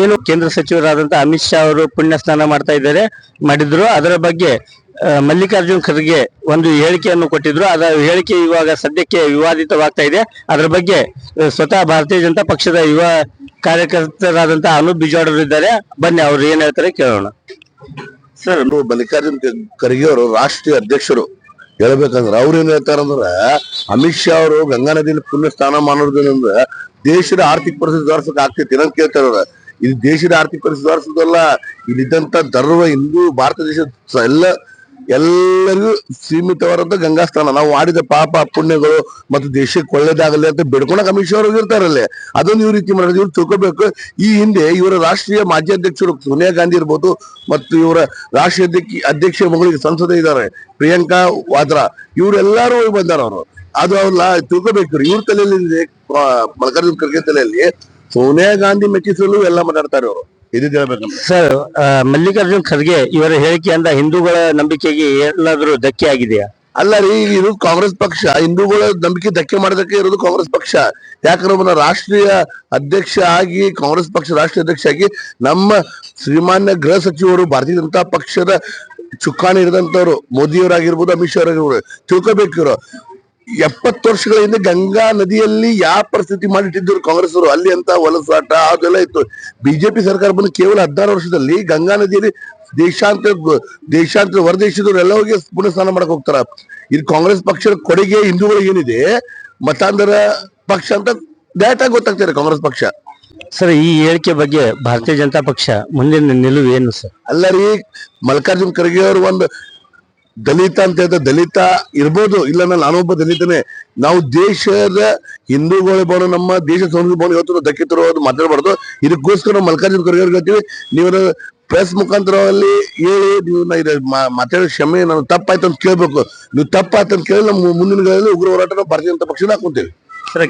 ಏನು ಕೇಂದ್ರ ಸಚಿವರಾದಂತಹ ಅಮಿತ್ ಶಾ ಅವರು ಪುಣ್ಯ ಸ್ನಾನ ಮಾಡ್ತಾ ಇದ್ದಾರೆ, ಮಾಡಿದ್ರು. ಅದರ ಬಗ್ಗೆ ಮಲ್ಲಿಕಾರ್ಜುನ್ ಖರ್ಗೆ ಒಂದು ಹೇಳಿಕೆಯನ್ನು ಕೊಟ್ಟಿದ್ರು. ಅದರ ಹೇಳಿಕೆ ಇವಾಗ ಸದ್ಯಕ್ಕೆ ವಿವಾದಿತವಾಗ್ತಾ ಇದೆ. ಅದರ ಬಗ್ಗೆ ಸ್ವತಃ ಭಾರತೀಯ ಜನತಾ ಪಕ್ಷದ ಯುವ ಕಾರ್ಯಕರ್ತರಾದಂತಹ ಅನೂಪ್ ಬಿಜಾಡ್ ಇದ್ದಾರೆ. ಬನ್ನಿ, ಅವ್ರು ಏನ್ ಹೇಳ್ತಾರೆ ಕೇಳೋಣ. ಸರ್, ಮಲ್ಲಿಕಾರ್ಜುನ್ ಖರ್ಗೆ ಅವರು ರಾಷ್ಟ್ರೀಯ ಅಧ್ಯಕ್ಷರು. ಹೇಳ್ಬೇಕಂದ್ರ ಅವ್ರು ಏನ್ ಹೇಳ್ತಾರಂದ್ರ, ಅಮಿತ್ ಶಾ ಅವರು ಗಂಗಾ ನದಿಯಲ್ಲಿ ಪುಣ್ಯ ಸ್ನಾನ ಮಾಡೋದ್ರಿಂದ ದೇಶದ ಆರ್ಥಿಕ ಪರಿಸ್ಥಿತಿ ಸುಧಾರಿಸಕ್ ಆಗ್ತೈತಿ ಏನಂತ ಕೇಳ್ತಾರ. ಇದು ದೇಶದ ಆರ್ಥಿಕ ಪರಿಸ್ಥಿತಿ ಸುಧಾರಿಸೋದಲ್ಲ, ಇಲ್ಲಿದ್ದಂತ ದರ್ವ ಹಿಂದೂ, ಭಾರತ ದೇಶದ ಎಲ್ಲ ಎಲ್ಲರಿಗೂ ಸೀಮಿತವಾದಂತ ಗಂಗಾ ಸ್ನಾನ ನಾವು ಮಾಡಿದ ಪಾಪ ಪುಣ್ಯಗಳು ಮತ್ತು ದೇಶಕ್ಕೆ ಒಳ್ಳೇದಾಗಲಿ ಅಂತ ಬೇಡ್ಕೊಳಕ್ ಅಮಿತ್ ಇರ್ತಾರಲ್ಲೇ ಅದನ್ನ ಇವ್ ರೀತಿ ಮಾಡೋದು ಇವ್ರು ತಿಳ್ಕೊಬೇಕು. ಈ ಹಿಂದೆ ಇವರ ರಾಷ್ಟ್ರೀಯ ಮಾಜಿ ಅಧ್ಯಕ್ಷರು ಸೋನಿಯಾ ಗಾಂಧಿ ಇರ್ಬೋದು ಮತ್ತು ಇವರ ರಾಷ್ಟ್ರೀಯ ಅಧ್ಯಕ್ಷ ಅಧ್ಯಕ್ಷ ಮಗಳಿಗೆ ಸಂಸದ ಇದ್ದಾರೆ. ಪ್ರಿಯಾಂಕಾ ವಾದ್ರಾ. ಇವರೆಲ್ಲರೂ ಬಂದಾರ ಅವರು. ಅದು ಅವ್ರಲ್ಲ ತಿಳ್ಕೊಬೇಕು ಇವ್ರ. ತಲೆಯಲ್ಲಿ ಮಲ್ಲಿಕಾರ್ಜುನ ಖರ್ಗೆ ತಲೆಯಲ್ಲಿ ಸೋನಿಯಾ ಗಾಂಧಿ ಮೆಚ್ಚಿಸಲು ಎಲ್ಲ ಮಾತಾಡ್ತಾರೆ ಅವರು. ಇದು ಸರ್ ಆ, ಮಲ್ಲಿಕಾರ್ಜುನ್ ಖರ್ಗೆ ಇವರ ಹೇಳಿಕೆಯಿಂದ ಹಿಂದೂಗಳ ನಂಬಿಕೆಗೆ ಏನಾದರೂ ಧಕ್ಕೆ ಆಗಿದೆಯಾ? ಅಲ್ಲ ರೀ ಈಗ ಇದು ಕಾಂಗ್ರೆಸ್ ಪಕ್ಷ. ಹಿಂದೂಗಳ ನಂಬಿಕೆ ಧಕ್ಕೆ ಮಾಡೋದಕ್ಕೆ ಇರೋದು ಕಾಂಗ್ರೆಸ್ ಪಕ್ಷ. ಯಾಕಂದ್ರೆ ಒಬ್ಬನ ರಾಷ್ಟ್ರೀಯ ಅಧ್ಯಕ್ಷ ಆಗಿ ಕಾಂಗ್ರೆಸ್ ಪಕ್ಷ ರಾಷ್ಟ್ರೀಯ ಅಧ್ಯಕ್ಷ ಆಗಿ ನಮ್ಮ ಶ್ರೀಮಾನ್ಯ ಗೃಹ ಸಚಿವರು ಭಾರತೀಯ ಜನತಾ ಪಕ್ಷದ ಚುಕ್ಕಾಣಿ ಇರದಂತವ್ರು ಮೋದಿಯವರಾಗಿರ್ಬೋದು ಅಮಿತ್ ಶಾ ಅವರಾಗಿರ್ಬೋದು ತಿಳ್ಕೊಬೇಕಿರೋ ಎಪ್ಪತ್ತು ವರ್ಷಗಳ ಹಿಂದೆ ಗಂಗಾ ನದಿಯಲ್ಲಿ ಯಾವ ಪರಿಸ್ಥಿತಿ ಮಾಡಿಟ್ಟಿದ್ರು ಕಾಂಗ್ರೆಸ್ ಅವರು ಅಲ್ಲಿ ಅಂತ ವಲಸಾಟ ಅದೆಲ್ಲ ಇತ್ತು. ಬಿಜೆಪಿ ಸರ್ಕಾರ ಬಂದು ಕೇವಲ ಹದಿನಾರು ವರ್ಷದಲ್ಲಿ ಗಂಗಾ ನದಿಯಲ್ಲಿ ದೇಶಾಂತರ ದೇಶಾಂತರ ಹೊರದೇಶದವ್ರು ಎಲ್ಲ ಹೋಗಿ ಪುನಃ ಸ್ನಾನ ಮಾಡಕ್ ಹೋಗ್ತಾರ. ಇದು ಕಾಂಗ್ರೆಸ್ ಪಕ್ಷದ ಕೊಡುಗೆ ಹಿಂದೂಗಳಿಗೆ ಏನಿದೆ? ಮತಾಂತರ ಪಕ್ಷ ಅಂತ ಡೈರೆಕ್ಟ್ ಆಗಿ ಗೊತ್ತಾಗ್ತಾರೆ ಕಾಂಗ್ರೆಸ್ ಪಕ್ಷ. ಸರ್ ಈ ಹೇಳಿಕೆ ಬಗ್ಗೆ ಭಾರತೀಯ ಜನತಾ ಪಕ್ಷ ಮುಂದಿನ ನಿಲುವು ಏನು ಸರ್? ಅಲ್ಲ ರೀ ಮಲ್ಲಿಕಾರ್ಜುನ್ ಖರ್ಗೆ ಅವರು ಒಂದು ದಲಿತ ಅಂತ ಹೇಳಿದ್ರೆ ದಲಿತ ಇರ್ಬೋದು ಇಲ್ಲ ನಾನೊಬ್ಬ ದಲಿತನೇ. ನಾವು ದೇಶದ ಹಿಂದೂಗಳ ಭವನ ನಮ್ಮ ದೇಶ ಸಂಸ್ಕೃತಿ ಭವನ ಇವತ್ತು ಧಕ್ಕೆ ಅದು ಮಾತಾಡಬಾರ್ದು. ಇದಕ್ಕೋಸ್ಕರ ನಾವು ಮಲ್ಲಿಕಾರ್ಜುನ್ ಖರ್ಗೆ ಹೇಳ್ತೀವಿ. ನೀವು ಪ್ರೆಸ್ ಮುಖಾಂತರದಲ್ಲಿ ಹೇಳಿ, ನೀವು ನಾ ಮಾತಾಡೋ ಕ್ಷಮೆ ನಾನು ತಪ್ಪಾಯ್ತು ಅಂತ ಕೇಳ್ಬೇಕು. ನೀವು ತಪ್ಪಾಯ್ತು ಅಂತ ಕೇಳಿ ನಮ್ಮ ಮುಂದಿನ ಉಗ್ರ ಹೋರಾಟ ನಾವು ಭಾರತೀಯ ಜನತಾ ಹಾಕೊಂತೀವಿ ಸರ್